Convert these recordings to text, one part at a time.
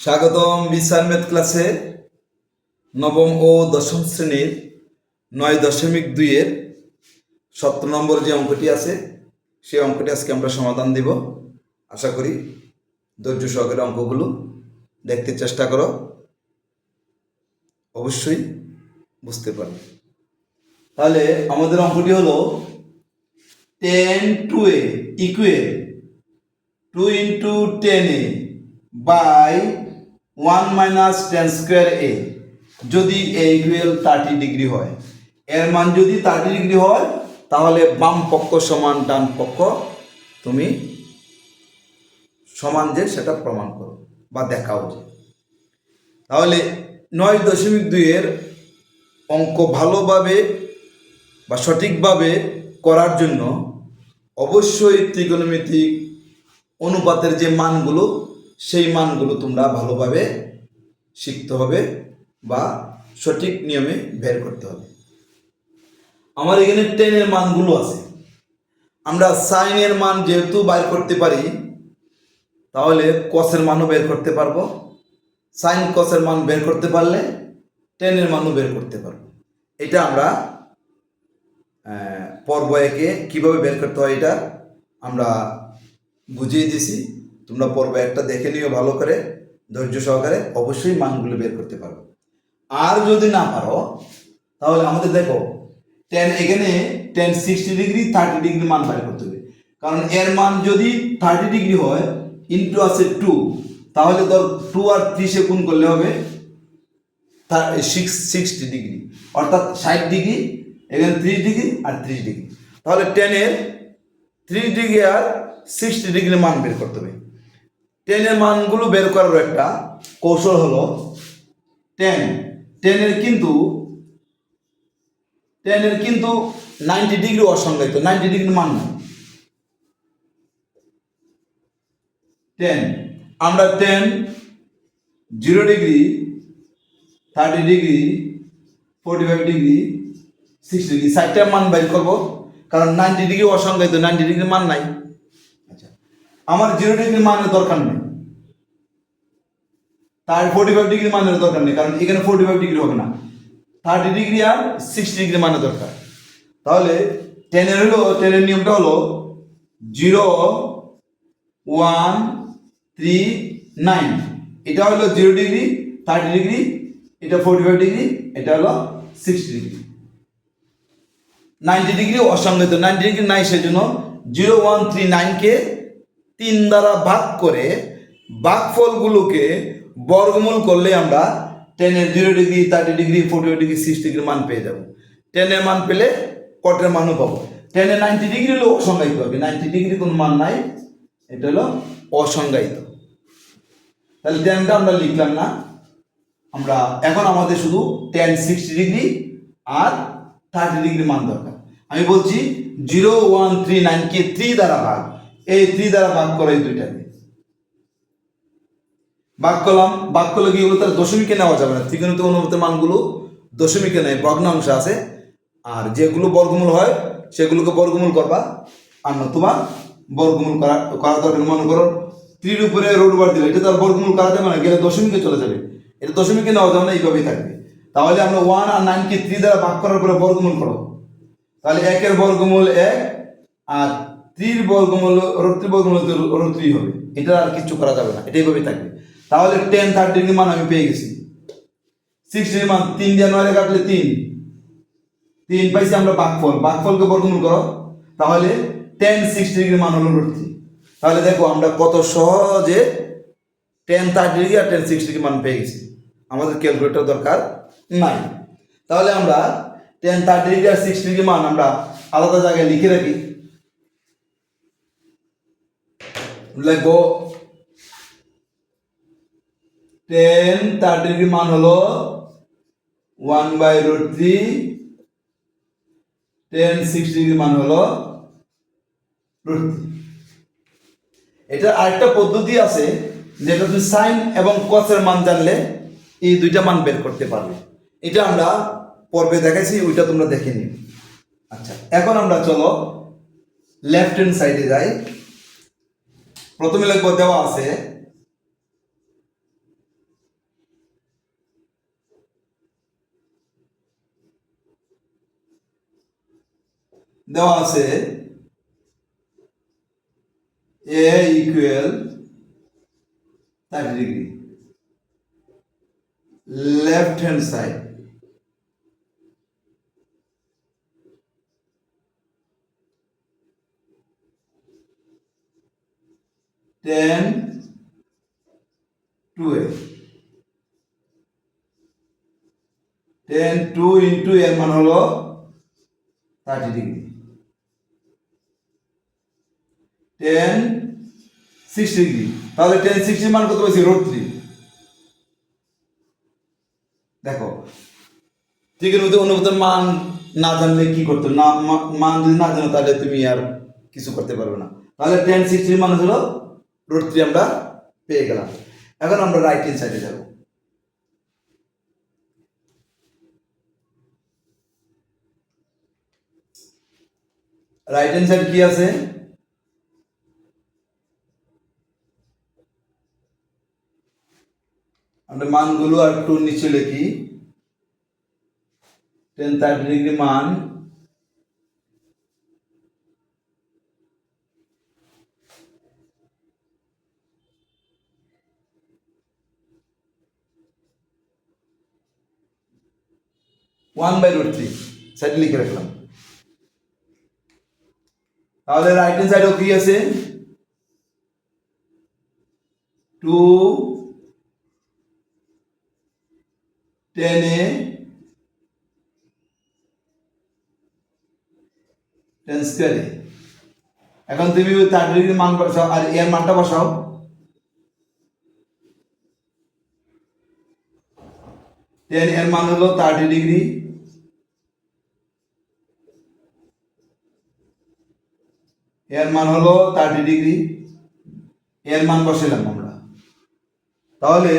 স্বাগতম ম্যাথ ক্লাসে নবম ও দশম শ্রেণির নয় দশমিক দুইয়ের সতেরো নম্বর যে অঙ্কটি আছে সেই অঙ্কটি আজকে আমরা সমাধান দিব। আশা করি ধৈর্য সহকারে অঙ্কগুলো দেখতে চেষ্টা করো। অবশ্যই বুঝতে পারবে। তাহলে আমাদের অঙ্কটি হলো tan two A equal to into tan A by one minus tan square A যদি এ ইকুয়াল থার্টি ডিগ্রি হয়, এর মান যদি থার্টি ডিগ্রি হয়, তাহলে বাম পক্ষ সমান ডান পক্ষ তুমি সমান যে সেটা প্রমাণ করো বা দেখাও যে। তাহলে নয় দশমিক দুইয়ের অঙ্ক ভালোভাবে বা সঠিকভাবে করার জন্য অবশ্যই ত্রিকোণমিতিক অনুপাতের যে মানগুলো সেই মানগুলো তোমরা ভালোভাবে শিখতে হবে বা সঠিক নিয়মে বের করতে হবে। আমার এখানে টেনের মানগুলো আছে। আমরা সাইনের মান যেহেতু বাইর করতে পারি, তাহলে কসের মানও বের করতে পারব। সাইন কসের মান বের করতে পারলে টেনের মানও বের করতে পারব। এটা আমরা পর্ব একে কীভাবে বের করতে হয় এটা আমরা বুঝিয়ে দিছি। তোমরা পর্ব একটা দেখে নিও ভালো করে, ধৈর্য সহকারে, অবশ্যই মানগুলো বের করতে পারবে। আর যদি না পারো, তাহলে আমাদের দেখো টেন এখানে tan sixty degree thirty degree মান বের করতে হবে। কারণ এর মান যদি থার্টি ডিগ্রি হয় ইন্টু আছে টু তাহলে ধর টু আর ত্রিশে গুণ করলে হবে সিক্স সিক্সটি ডিগ্রি অর্থাৎ ষাট ডিগ্রি এখানে ত্রিশ ডিগ্রি আর ত্রিশ ডিগ্রি তাহলে টেনের ত্রিশ ডিগ্রি আর সিক্সটি ডিগ্রি মান বের করতে হবে। টেনের মানগুলো বের করার একটা কৌশল হলো টেন। টেনের কিন্তু টেনের কিন্তু নাইনটি ডিগ্রি অসংজ্ঞায়িত, নাইনটি ডিগ্রি মান নাই। টেন, আমরা tan zero degree, thirty degree, forty five degree, sixty degree ষাটটার মান বের করব, কারণ নাইনটি ডিগ্রি অসংজ্ঞায়িত, নাইনটি ডিগ্রি মান নাই। আচ্ছা আমার জিরো ডিগ্রি মানের দরকার নেই। তার ফোর্টি ফাইভ ডিগ্রি মানের দরকার নেই, কারণ এখানে ফোর্টি ফাইভ ডিগ্রি হবে না। থার্টি ডিগ্রি আর সিক্সটি ডিগ্রি মানের দরকার। তাহলে টেনের হলো টেনের নিয়মটা হলো জিরো ওয়ান থ্রি নাইন এটা হলো জিরো ডিগ্রি থার্টি ডিগ্রি এটা ফোর্টি ফাইভ ডিগ্রি এটা হলো সিক্সটি ডিগ্রি নাইনটি ডিগ্রি অসংগত নাইনটি ডিগ্রি নাই সেজন্য জিরো ওয়ান থ্রি নাইনকে তিন দ্বারা ভাগ করে ভাগফলগুলোকে বর্গমূল করলে আমরা টেনের zero degree thirty degree forty degree six degree মান পেয়ে যাব। টেনের মান পেলে কটের মানও পাবো। টেনে নাইনটি ডিগ্রি হলো অসংজ্ঞায়িত হবে। নাইনটি ডিগ্রি কোনো মান নাই। এটা হলো অসংজ্ঞায়িত। তাহলে টেনটা আমরা লিখলাম না। আমরা এখন আমাদের শুধু টেন সিক্সটি ডিগ্রি আর থার্টি ডিগ্রি মান দরকার। আমি বলছি জিরো ওয়ান থ্রি নাইনকে থ্রি দ্বারা ভাগ। এই থ্রি দ্বারা ভাগ করে দুইটাকে। করলে কি এগুলো তার দশমিকে নেওয়া যাবে না। ত্রিকোণিত অনুপাতের মানগুলো দশমিকে নেয়, ভগ্নাংশ আছে। আর যেগুলো বর্গমূল হয়, সেগুলোকে বর্গমূল করবা। আর নতুবা বর্গমূল করা করা দরকার মনে করো ত্রির উপরে রোড বার দিলে, এটা তো আর বর্গমূল করা যাবে না, গেলে দশমিকে চলে যাবে। এটা দশমিকে নেওয়া যাবে না, এইভাবেই থাকবে। তাহলে আমরা ওয়ান আর নাইনকে থ্রি দ্বারা ভাগ করার পরে বর্গমূল করো। তাহলে একের বর্গমূল এক, আর ত্রির বর্গমূল রত্রি বর্গমূল রত্রি হবে। এটা আর কিছু করা যাবে না, এটা এইভাবেই থাকবে। তাহলে টেন থার্টি ডিগ্রি মান আমি পেয়ে গেছি। সিক্স ডিগ্রি মান তিন দিয়ে নয় কাটলে তিন। তিন পাইছি আমরা বাঘফল বাঘফলকে বর্গমূল করো। তাহলে টেন সিক্স ডিগ্রি মান হলো রুট তাহলে দেখো আমরা কত সহজে টেন থার্টি ডিগ্রি আর টেন সিক্স ডিগ্রি মান পেয়ে গেছি। আমাদের ক্যালকুলেটর দরকার নাই। তাহলে আমরা টেন থার্টি ডিগ্রি আর সিক্স ডিগ্রি মান আমরা আলাদা জায়গায় লিখে রাখি। লিখব টেন থার্টি ডিগ্রি মান হলো one by root three tan six degree মান হলো রুট এটা আরেকটা পদ্ধতি আছে, যেটা তুমি সাইন এবং কসের মান জানলে এই দুইটা মান বের করতে পারবে। এটা আমরা পর্বে দেখাইছি, ওইটা তোমরা দেখে নিও। আচ্ছা এখন আমরা চলো লেফট হ্যান্ড সাইডে যাই। প্রথমে লিখব দেওয়া আছে দেওয়া আছে A equal thirty degree left hand side tan two twelve tan two into এর মান হলো thirty degree tan sixty degree তাহলে টেন সিক্সটি মান কত পেয়েছি রোড থ্রি দেখো ত্রিকের মধ্যে অনুপাতের মান না জানলে কি করতো? না মান যদি না জানো, তাহলে তুমি আর কিছু করতে পারবে না। তাহলে টেন সিক্সটির মান হলো রোড থ্রি আমরা পেয়ে গেলাম। এখন আমরা রাইট হ্যান্ড সাইডে যাব। রাইট হ্যান্ড সাইড কি আছে আমরা মানগুলো আর একটু নিচে লিখি। টেন থার্টি ডিগ্রি মান। One by root three side লিখে রাখলাম। তাহলে রাইট হ্যান্ড সাইডেও কি আছে? টু টেন টেন স্কোয়ার এখন তুমি ওই থার্টি ডিগ্রি মান বসাও, আর এর মানটা বসাও। টেন এর মান হলো থার্টি ডিগ্রি এর মান হলো থার্টি ডিগ্রি এর মান বসালাম আমরা। তাহলে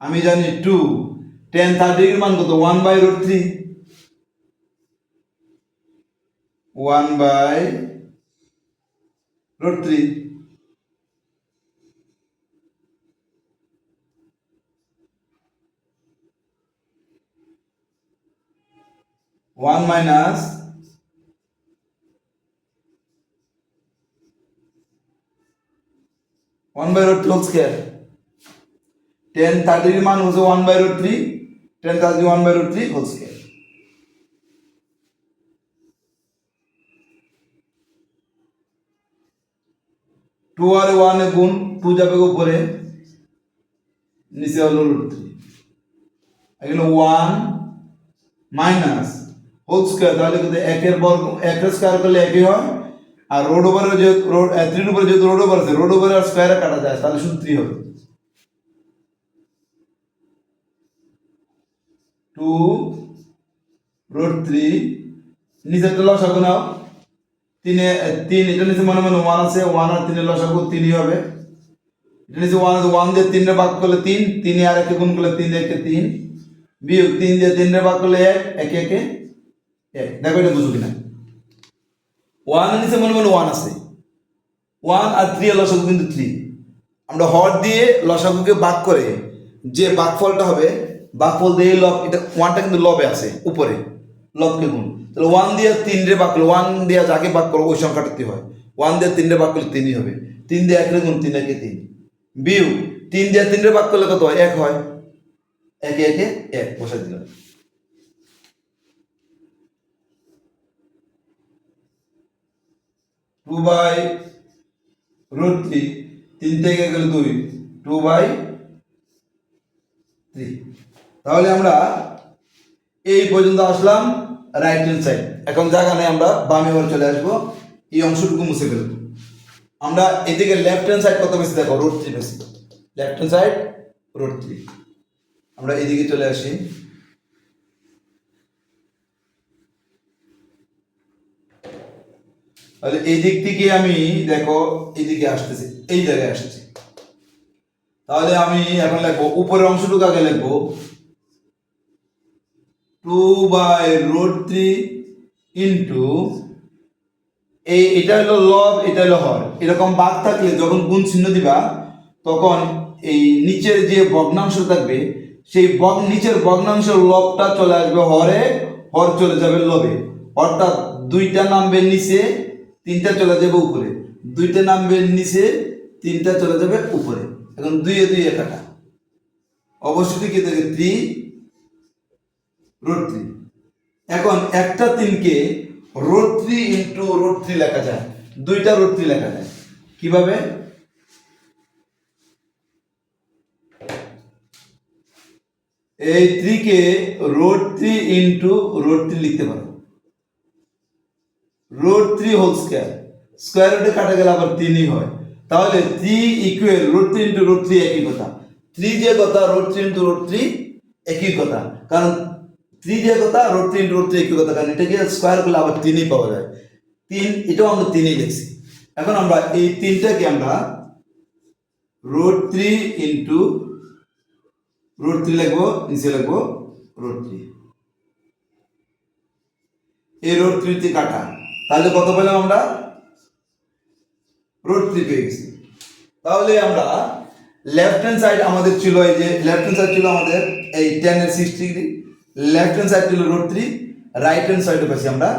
আমি জানি টু টেন থার্টি ডিগ্রির মান কত? One by root three one by root three one minus one by root whole square tan থার্টির মান হচ্ছে one by root three tan thirty one by root three whole square two আর ওয়ানে গুণ two যাবে উপরে, নিচে হলো রুট থ্রি এগুলো one minus whole square তাহলে কিন্তু একের বর্গ একের স্কোয়ার করলে একই হয়, আর রোড ওভারে যে রোড থ্রির উপরে যেহেতু রোড ওভার আছে রোড ওভারে আর স্কোয়ারে কাটা যায়, তাহলে শুধু থ্রি হবে। টু রোড থ্রি নিচেরটা লসাগু নাও। তিনে, তিন, এটা নিচে মনে মনে ওয়ান আছে ওয়ান আর তিনের লসাগু তিনই হবে। এটা নিচে ওয়ান আছে ওয়ান দিয়ে তিনটে ভাগ করলে তিন, তিনে আর একে গুণ করলে তিন, একে তিন। বিয়োগ তিন দিয়ে তিনটে ভাগ করলে এক, একে একে, এক। দেখো এটা বুঝো কিনা। ওয়ান নিচে মনে মনে ওয়ান আছে। ওয়ান আর থ্রি এর লসাগু কিন্তু থ্রি আমরা হর দিয়ে লসাগুকে ভাগ করে যে ভাগফলটা হবে ভাগফল দিয়ে লব, এটা ওয়ানটা কিন্তু লবে আছে, উপরে। লবকে গুণ। তাহলে ওয়ান দিয়ে তিন রে করলে, ওয়ান দিয়ে যাকে ভাগ করো ওই সংখ্যাটাতে হয়। ওয়ান দিয়ে তিন রে ভাগ করলে তিনই হবে। তিন দিয়ে এক রে গুণ তিন, একে তিন। বিউ, তিন দিয়ে তিন রে ভাগ করলে কত হয়? এক হয়। একে একে, এক, বসাই দিলাম। টু বাই রুট থ্রি, তিন থেকে গেলে দুই। Two by three. তাহলে আমরা এই পর্যন্ত আসলাম রাইট হ্যান্ড সাইড এখন জায়গা নেই আমরা, বামে ঘর চলে আসব। এই অংশটুকু মুছে ফেলব। আমরা এদিকে লেফট হ্যান্ড সাইড কত বেশি দেখো? রোড থ্রি বেশি। Left hand side root three আমরা এদিকে চলে আসি। তাহলে এই দিক থেকে আমি দেখো এইদিকে আসতেছি, এই জায়গায় আসছি। তাহলে আমি এখন লিখব, উপরের অংশটুকু আগে লিখব। Two by root three into এই এটা হলো লব এটা হলো হর। এরকম বাদ থাকলে যখন গুণ চিহ্ন দিবা, তখন এই নিচের যে ভগ্নাংশ থাকবে, সেই বগ নিচের ভগ্নাংশের লবটা চলে আসবে হরে, হর চলে যাবে লবে। অর্থাৎ দুইটা নামবে নিচে, তিনটা চলে যাবে উপরে। দুইটা নামবে নিচে, তিনটা চলে যাবে উপরে। এখন দুইয়ে দুইয়ে কাটা। অবশ্যই কি থাকে থ্রি রোড থ্রি এখন একটা তিনকে root three into root three লেখা যায়। দুইটা রোড থ্রি লেখা যায়। কীভাবে? এই থ্রিকে root three into root three লিখতে পারো। Root three whole square square রুটে কাটা গেলে আবার তিনই হয়। তাহলে three equal root three into root three একই কথা। থ্রি যে কথা root three into root three একই কথা। কারণ থ্রি যে কথা রোড থ্রি রোড থ্রি একই কথা, কারণ এটাকে স্কোয়ার করলে আবার তিনই পাওয়া যায়। তিন, এটাও আমরা তিনই লিখছি। এখন আমরা এই তিনটাকে আমরা root three into root three লিখব, নিচে লিখব রোড থ্রি এই রোড থ্রিতে কাটা। তাহলে কত পেলাম আমরা? রোড থ্রি পেয়ে গেছি। তাহলে আমরা লেফট হ্যান্ড সাইড আমাদের ছিল এই যে লেফট হ্যান্ড সাইড ছিল আমাদের এই টেন এর sixty degree left hand side ছিল রোড থ্রি রাইট হ্যান্ড সাইডে পাচ্ছি আমরা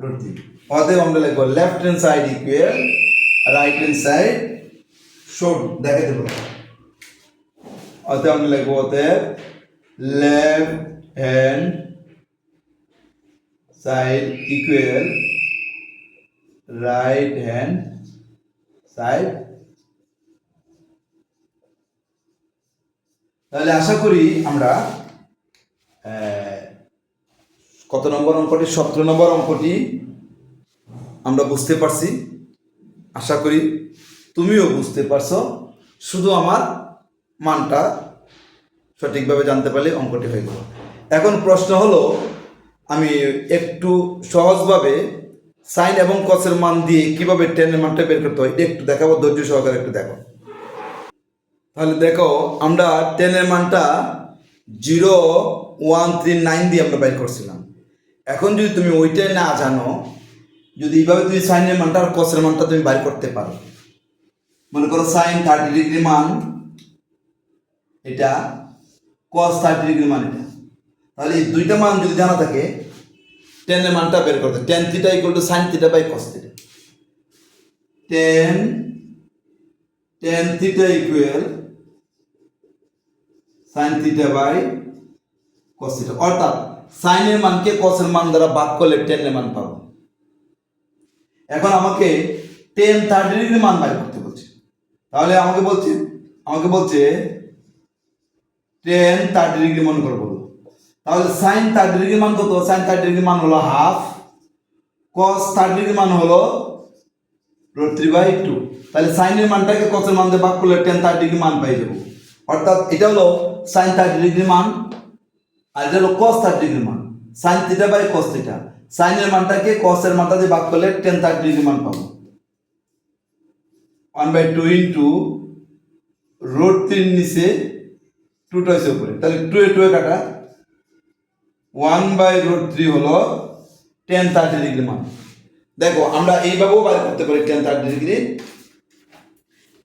রোড থ্রি অতএব আমরা লিখব left hand side equal right hand side showed দেখাতে পারব। অতএব আমরা লিখব অতএব left hand side equal right hand side তাহলে আশা করি আমরা আহ, কত নম্বর অঙ্কটি? সতেরো নম্বর অঙ্কটি আমরা বুঝতে পারছি। আশা করি তুমিও বুঝতে পারছ। শুধু আমার মানটা সঠিকভাবে জানতে পারলে অঙ্কটি হয়ে গেল এখন প্রশ্ন হলো, আমি একটু সহজভাবে সাইন এবং কসের মান দিয়ে কীভাবে টেনের মানটা বের করতে হয় একটু দেখাবো, ধৈর্য সহকারে একটু দেখো। তাহলে দেখো, আমরা টেনের মানটা জিরো ওয়ান থ্রি নাইন দিয়ে আমরা বের করছিলাম। এখন যদি তুমি ওইটাই না জানো, যদি এইভাবে তুমি সাইনের মানটা আর কসের মানটা তুমি বাইর করতে পারো। মনে করো সাইন থার্টি ডিগ্রি মান, এটা কস থার্টি ডিগ্রি মান এটা। তাহলে এই দুইটা মান যদি জানা থাকে টেনের মানটা বের করতে tan theta equal to sine theta by cos theta tan tan theta equal sine theta by cos theta অর্থাৎ সাইনের মানকে কসের মান দ্বারা ভাগ করলে টেনের মান পাবো। এখন আমাকে টেন থার্টি ডিগ্রি মান বাইর করতে বলছে। তাহলে আমাকে বলছে আমাকে বলছে টেন থার্টি ডিগ্রি মান করে বলব তাহলে সাইন থার্টি ডিগ্রি মান কত? সাইন থার্টি ডিগ্রি মান হলো হাফ কস থার্টি ডিগ্রি মান হলো রোড থ্রি বাই টু তাহলে সাইনের মানটাকে কসের মান দিয়ে ভাগ করলে টেন থার্টি ডিগ্রি মান পাই যাব। অর্থাৎ এটা হলো সাইন থার্টি ডিগ্রি মান আর এটা হলো কস থার্টি ডিগ্রি মান sine theta by cos theta সাইনের মানটাকে কসের মানটা দিয়ে ভাগ করলে টেন থার্টি ডিগ্রি মান পাবো। One by two into root থ্রির নিচে টু টয়েছে উপরে। তাহলে টু এ টু এ কাটা। ওয়ান বাই রোড থ্রি হলো টেন থার্টি ডিগ্রি মান। দেখো, আমরা এইভাবেও বাইর করতে পারি tan thirty degree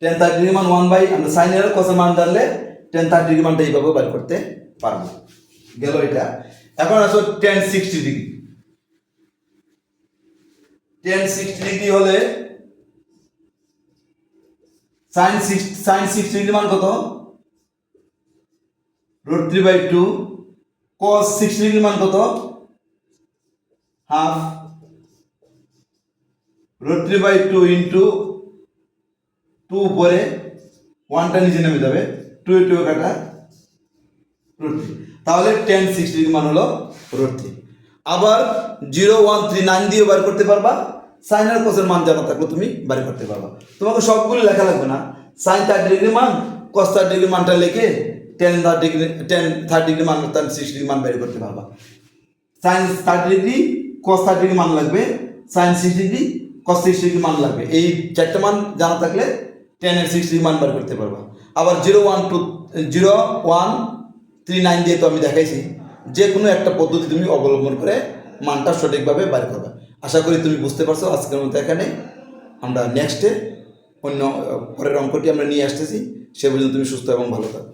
tan thirty degree মান ওয়ান বাই আমরা সাইনের কসের মান জানলে টেন থার্টি ডিগ্রি মানটা এইভাবেও বাইর করতে পারব। গেল এটা। এখন আসো tan sixty degree tan sixty degree হলে sine six sine sixty degree মান কত? Root three by two cos sixty degree মান কত? Half root three by two into two উপরে ওয়ানটা নিচে নেমে যাবে টু টু কাটা রুট থ্রি তাহলে টেন সিক্সটি ডিগ্রি মান হলো রুট থ্রি আবার জিরো ওয়ান থ্রি নাইন দিয়ে বার করতে পারবা সাইন আর কোসের মান জানা থাকলে তুমি বার করতে পারবা। তোমাকে সবগুলো লেখা লাগবে না। সাইন থার্টি ডিগ্রি মান কস থার্টি ডিগ্রি মানটা লিখে tan thirty degree tan thirty degree মান তার সিক্সটি ডিগ্রি মান বের করতে পারবা। Sine thirty degree cos thirty degree মান লাগবে sine sixty degree cos sixty degree মান লাগবে। এই চারটে মান জানা থাকলে টেন এর সিক্সটি মান বার করতে পারবা। আবার zero one two zero one three nine দিয়ে তো আমি দেখাইছি যে কোনো একটা পদ্ধতি তুমি অবলম্বন করে মানটা সঠিকভাবে বার করবে। আশা করি তুমি বুঝতে পারছ, আজকের মতো এখানে। আমরা নেক্সটে অন্য পরের অঙ্কটি আমরা নিয়ে আসতেছি। সে পর্যন্ত তুমি সুস্থ এবং ভালো থাকো।